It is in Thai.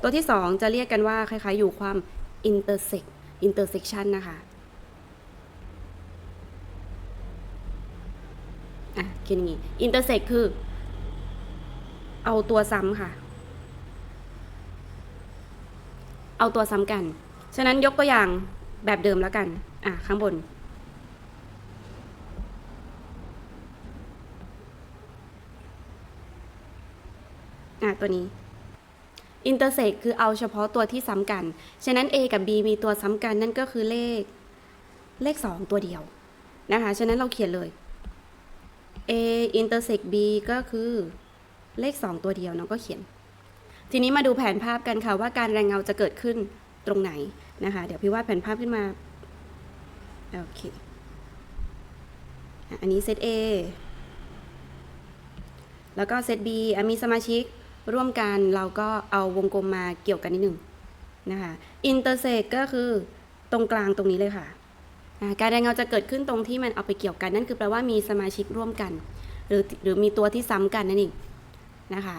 ตัวที่ 2 จะเรียกกันว่าคล้ายๆ อยู่ความ intersect intersection นะคะอะเขียนอย่างนี้ intersect คือ เอาตัวซ้ำค่ะ เอาตัวซ้ำกัน ฉะนั้นยกตัวอย่างแบบเดิมแล้วกัน อะ ข้างบน อะ ตัวนี้ intersect คือเอาเฉพาะตัวที่ซ้ำกัน ฉะนั้น a กับ b มีตัวซ้ำกันนั่นก็คือเลขเลข 2 ตัวเดียวนะคะ ฉะนั้นเราเขียนเลย a intersect b ก็คือเลข 2 ตัวเดียวเนาะก็เขียน ทีนี้มาดูแผนภาพกันค่ะว่าการแรงเงาจะเกิดขึ้นตรงไหนนะคะ เดี๋ยวพี่วาดแผนภาพขึ้นมา โอเค อันนี้เซต A แล้วก็เซต B มีสมาชิก ร่วมกันเราก็เอาวงกลมมาเกี่ยวกันนิดหนึ่งนะคะอินเตอร์เซกก็คือตรงกลางตรงนี้เลยค่ะ การแดงเงาจะเกิดขึ้นตรงที่มันเอาไปเกี่ยวกัน นั่นคือแปลว่ามีสมาชิกร่วมกัน หรือหรือมีตัวที่ซ้ำกันนั่นเองนะคะ